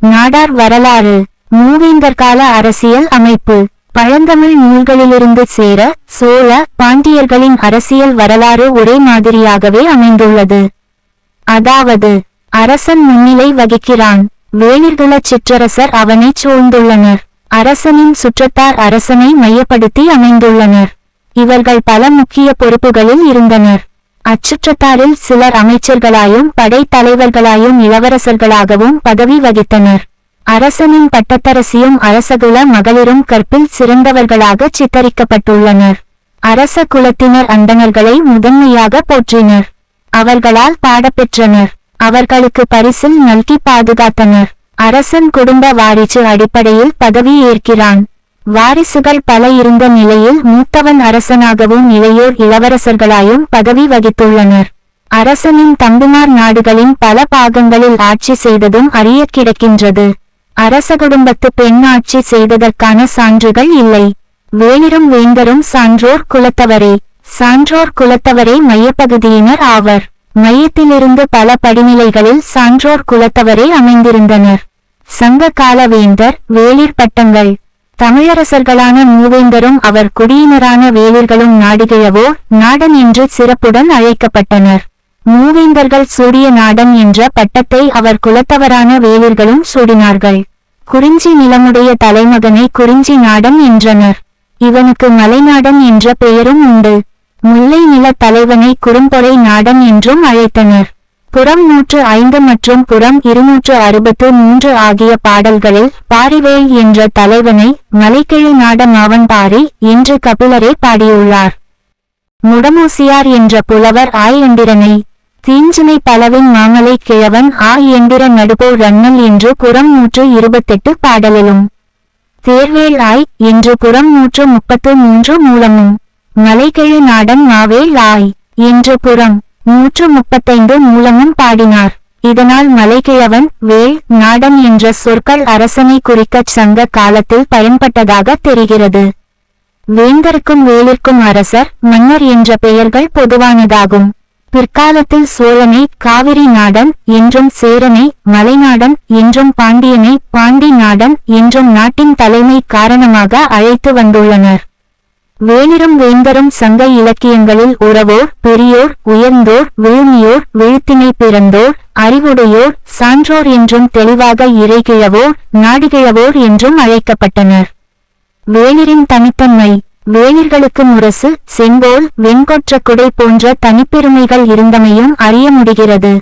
நாடார் வரலாறு மூவேந்தர் கால அரசியல் அமைப்பு பழந்தமிழ் நூல்களிலிருந்து சேர சோழ பாண்டியர்களின் அரசியல் வரலாறு ஒரே மாதிரியாகவே அமைந்துள்ளது. அதாவது அரசன் முன்னிலை வகிக்கிறான் வேளிர்குல சிற்றரசர் அவனைச் சூழ்ந்துள்ளனர் அரசனின் சுற்றத்தார் அரசனை மையப்படுத்தி அமைந்துள்ளனர். இவர்கள் பல முக்கிய பொறுப்புகளில் இருந்தனர். அச்சுற்றத்தாரில் சிலர் அமைச்சர்களாயும் படைத்தலைவர்களாயும் இளவரசர்களாகவும் பதவி வகித்தனர். அரசனின் பட்டத்தரசியும் அரசகுல மகளிரும் கற்பில் சிறந்தவர்களாக சித்தரிக்கப்பட்டுள்ளனர். அரச குலத்தினர் அந்தணர்களை முதன்மையாக போற்றினர். அவர்களால் பாடப்பெற்றனர். அவர்களுக்கு பரிசில் நல்கி பாதுகாத்தனர். அரசன் குடும்ப வாரிசு அடிப்படையில் பதவி ஏற்கிறான். வாரிசுகள் பல இருந்த நிலையில் மூத்தவன் அரசனாகவும் இளையோர் இளவரசர்களாயும் பதவி வகித்துள்ளனர். அரசனின் தம்புமார் நாடுகளின் பல பாகங்களில் ஆட்சி செய்ததும் அறிய கிடக்கின்றது. அரச குடும்பத்து பெண் ஆட்சி செய்ததற்கான சான்றுகள் இல்லை. வேளிரும் வேந்தரும் சான்றோர் குலத்தவரே. சான்றோர் குலத்தவரே மையப்பகுதியினர் ஆவர். மையத்திலிருந்து பல படிநிலைகளில் சான்றோர் குலத்தவரே அமைந்திருந்தனர். சங்க கால வேந்தர் வேளிர் பட்டங்கள் தமிழரசர்களான மூவேந்தரும் அவர் குடியினரான வேளிர்களும் நாடிகையவோ நாடன் என்று சிறப்புடன் அழைக்கப்பட்டனர். மூவேந்தர்கள் சூடிய நாடன் என்ற பட்டத்தை அவர் குலத்தவரான வேளிர்களும் சூடினார்கள். குறிஞ்சி நிலமுடைய தலைமகனை குறிஞ்சி நாடன் என்றனர். இவனுக்கு மலைநாடன் என்ற பெயரும் உண்டு. முல்லை நில தலைவனை குறும்பொறை நாடன் என்றும் அழைத்தனர். புறம் நூற்று ஐந்து மற்றும் புறம் இருநூற்று அறுபத்து மூன்று ஆகிய பாடல்களில் பாரிவேல் என்ற தலைவனை மலைக்கிழி நாட மாவன் பாரி என்று கபிலரே பாடியுள்ளார். முடமூசியார் என்ற புலவர் ஆய் எந்திரனை தீஞ்சினை பலவின் மாமலை கிழவன் ஆ எந்திர நடுபோர் ரன்னல் என்று புறம் நூற்று இருபத்தெட்டு பாடலிலும் தேர்வேல் ஆய் என்று புறம் நூற்று முப்பத்து மூன்று மூலமும் மலைக்கிழி நாடன் மாவேல் ஆய் என்று புறம் நூற்று முப்பத்தைந்து மூலமும் பாடினார். இதனால் மலைகிழவன் வேல் நாடன் என்ற சொற்கள் அரசனை குறிக்கச் சங்க காலத்தில் பயன்பட்டதாக தெரிகிறது. வேந்தருக்கும் வேலிற்கும் அரசர் மன்னர் என்ற பெயர்கள் பொதுவானதாகும். பிற்காலத்தில் சோழனை காவிரி நாடன் என்றும் சேரனை மலைநாடன் என்றும் பாண்டியனை பாண்டி நாடன் என்றும் நாட்டின் தலைமை காரணமாக அழைத்து வந்துள்ளனர். வேணிரும் வேந்தரும் சங்க இலக்கியங்களில் உறவோர் பெரியோர் உயர்ந்தோர் விழுமியோர் விழுத்தினை பிறந்தோர் அறிவுடையோர் சான்றோர் என்றும் தெளிவாக இறைகிழவோர் நாடுகிழவோர் என்றும் அழைக்கப்பட்டனர். வேளிரின் தனித்தன்மை. வேளிர்களுக்கு முரசு செங்கோல் வெண்கொற்ற குடை போன்ற தனிப்பெருமைகள் இருந்தமையும் அறிய முடிகிறது.